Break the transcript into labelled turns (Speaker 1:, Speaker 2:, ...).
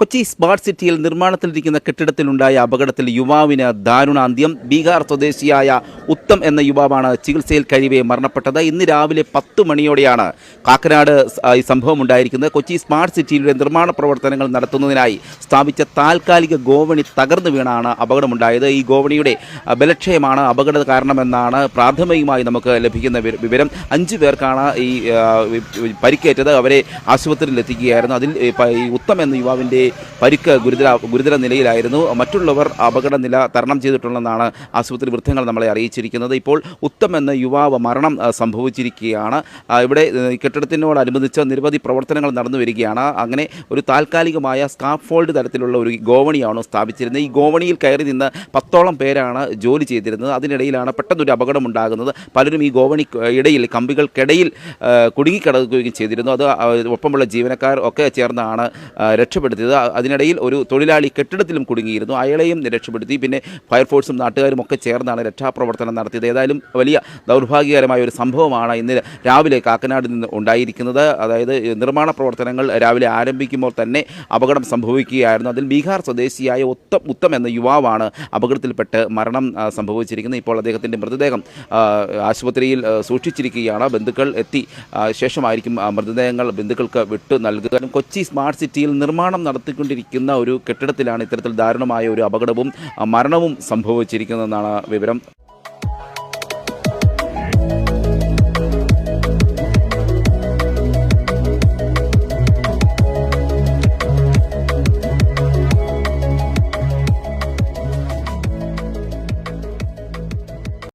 Speaker 1: Kochi smart സിറ്റിയിൽ നിർമ്മാണത്തിലിരിക്കുന്ന കെട്ടിടത്തിലുണ്ടായ അപകടത്തിൽ യുവാവിന് ദാരുണാന്ത്യം. ബീഹാർ സ്വദേശിയായ ഉത്തം എന്ന യുവാവാണ് ചികിത്സയിൽ കഴിവേ മരണപ്പെട്ടത്. ഇന്ന് രാവിലെ പത്ത് മണിയോടെയാണ് കാക്കനാട് ഈ സംഭവം ഉണ്ടായിരിക്കുന്നത്. കൊച്ചി സ്മാർട്ട് സിറ്റിയിലെ നിർമ്മാണ പ്രവർത്തനങ്ങൾ നടത്തുന്നതിനായി സ്ഥാപിച്ച താൽക്കാലിക ഗോവണി തകർന്നു വീണാണ് അപകടമുണ്ടായത്. ഈ ഗോവണിയുടെ ബലക്ഷയമാണ് അപകട കാരണമെന്നാണ് പ്രാഥമികമായി നമുക്ക് ലഭിക്കുന്ന വിവരം. അഞ്ചു പേർക്കാണ് ഈ പരിക്കേറ്റത്. അവരെ ആശുപത്രിയിൽ എത്തിക്കുകയായിരുന്നു അതിൽ ഉത്തം എന്ന യുവാവിന്റെ പരിക്ക് ഗുരുതര ഗുരുതര നിലയിലായിരുന്നു. മറ്റുള്ളവർ അപകട നില തരണം ചെയ്തിട്ടുണ്ടെന്നാണ് ആശുപത്രി വൃത്തങ്ങൾ നമ്മളെ അറിയിച്ചിരിക്കുന്നത്. ഇപ്പോൾ ഉത്തം എന്ന യുവാവ് മരണം സംഭവിച്ചിരിക്കുകയാണ്. ഇവിടെ കെട്ടിടത്തിനോടനുബന്ധിച്ച് നിരവധി പ്രവർത്തനങ്ങൾ നടന്നു വരികയാണ്. അങ്ങനെ ഒരു താൽക്കാലികമായ സ്കാഫോൾഡ് തരത്തിലുള്ള ഒരു ഗോവണിയാണ് സ്ഥാപിച്ചിരുന്നത്. ഈ ഗോവണിയിൽ കയറി നിന്ന് പത്തോളം പേരാണ് ജോലി ചെയ്തിരുന്നത്. അതിനിടയിലാണ് പെട്ടെന്നൊരു അപകടം ഉണ്ടാകുന്നത് പലരും ഈ ഗോവണി ഇടയിൽ കമ്പികൾക്കിടയിൽ കുടുങ്ങിക്കിടക്കുകയും ചെയ്തിരുന്നു. അത് ഒപ്പമുള്ള ജീവനക്കാർ ഒക്കെ ചേർന്നാണ് രക്ഷപ്പെടുത്തിയത്. അതിനിടയിൽ ഒരു തൊഴിലാളി കെട്ടിടത്തിലും കുടുങ്ങിയിരുന്നു. അയാളെയും രക്ഷപ്പെടുത്തി. പിന്നെ ഫയർഫോഴ്സും നാട്ടുകാരും ഒക്കെ ചേർന്നാണ് രക്ഷാപ്രവർത്തനം നടത്തിയത്. ഏതായാലും വലിയ ദൗർഭാഗ്യകരമായ ഒരു സംഭവമാണ് ഇന്ന് രാവിലെ കാക്കനാട് നിന്ന് ഉണ്ടായിരിക്കുന്നത്. അതായത് നിർമ്മാണ പ്രവർത്തനങ്ങൾ രാവിലെ ആരംഭിക്കുമ്പോൾ തന്നെ അപകടം സംഭവിക്കുകയായിരുന്നു. അതിൽ ബീഹാർ സ്വദേശിയായ ഉത്തം ഉത്തം എന്ന യുവാവാണ് അപകടത്തിൽപ്പെട്ട് മരണം സംഭവിച്ചിരിക്കുന്നത്. ഇപ്പോൾ അദ്ദേഹത്തിന്റെ മൃതദേഹം ആശുപത്രിയിൽ സൂക്ഷിച്ചിരിക്കുകയാണ്. ബന്ധുക്കൾ എത്തി ശേഷമായിരിക്കും മൃതദേഹങ്ങൾ ബന്ധുക്കൾക്ക് വിട്ടു നൽകുക. കൊച്ചി സ്മാർട്ട് സിറ്റിയിൽ നിർമ്മാണം നടത്തിക്കൊണ്ടിരിക്കുന്ന ഒരു കെട്ടിടത്തിലാണ് ഇത്തരത്തിൽ ദാരുണമായ ഒരു അപകടവും മരണവും സംഭവിച്ചിരിക്കുന്നതെന്നാണ് വിവരം.